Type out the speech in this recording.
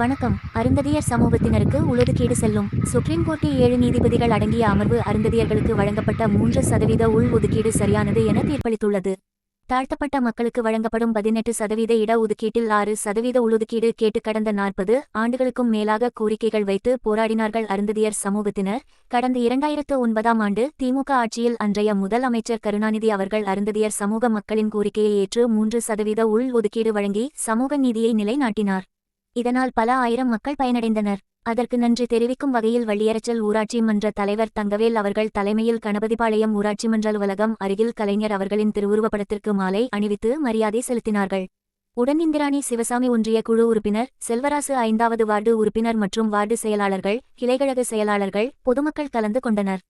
வணக்கம். அருந்ததியர் சமூகத்தினருக்கு உளொதுக்கீடு செல்லும். சுப்ரீம் கோர்ட்டில் ஏழு நீதிபதிகள் அடங்கிய அமர்வு அருந்ததியர்களுக்கு வழங்கப்பட்ட மூன்று சதவீத உள் ஒதுக்கீடு சரியானது என தீர்ப்பளித்துள்ளது. தாழ்த்தப்பட்ட மக்களுக்கு வழங்கப்படும் பதினெட்டு சதவீத இட ஒதுக்கீட்டில் ஆறு சதவீத உள்ஒதுக்கீடு கேட்டு கடந்த நாற்பது ஆண்டுகளுக்கும் மேலாக கோரிக்கைகள் வைத்து போராடினார்கள் அருந்ததியர் சமூகத்தினர். கடந்த இரண்டாயிரத்து ஒன்பதாம் ஆண்டு திமுக ஆட்சியில் அன்றைய முதல் அமைச்சர் கருணாநிதி அவர்கள் அருந்ததியர் சமூக மக்களின் கோரிக்கையை ஏற்று மூன்று சதவீத உள் ஒதுக்கீடு வழங்கி சமூக நீதியை நிலைநாட்டினார். இதனால் பல ஆயிரம் மக்கள் பயனடைந்தனர். அதற்கு நன்றி தெரிவிக்கும் வகையில் வள்ளியரச்சல் ஊராட்சி மன்ற தலைவர் தங்கவேல் அவர்கள் தலைமையில் கணபதிபாளையம் ஊராட்சி மன்ற அலுவலகம் அருகில் கலைஞர் அவர்களின் திருவுருவப்படத்திற்கு மாலை அணிவித்து மரியாதை செலுத்தினார்கள். உடன் இந்திராணி சிவசாமி ஒன்றிய குழு உறுப்பினர் செல்வராசு ஐந்தாவது வார்டு உறுப்பினர் மற்றும் வார்டு செயலாளர்கள் கிளைக்கழக செயலாளர்கள் பொதுமக்கள் கலந்து கொண்டனர்.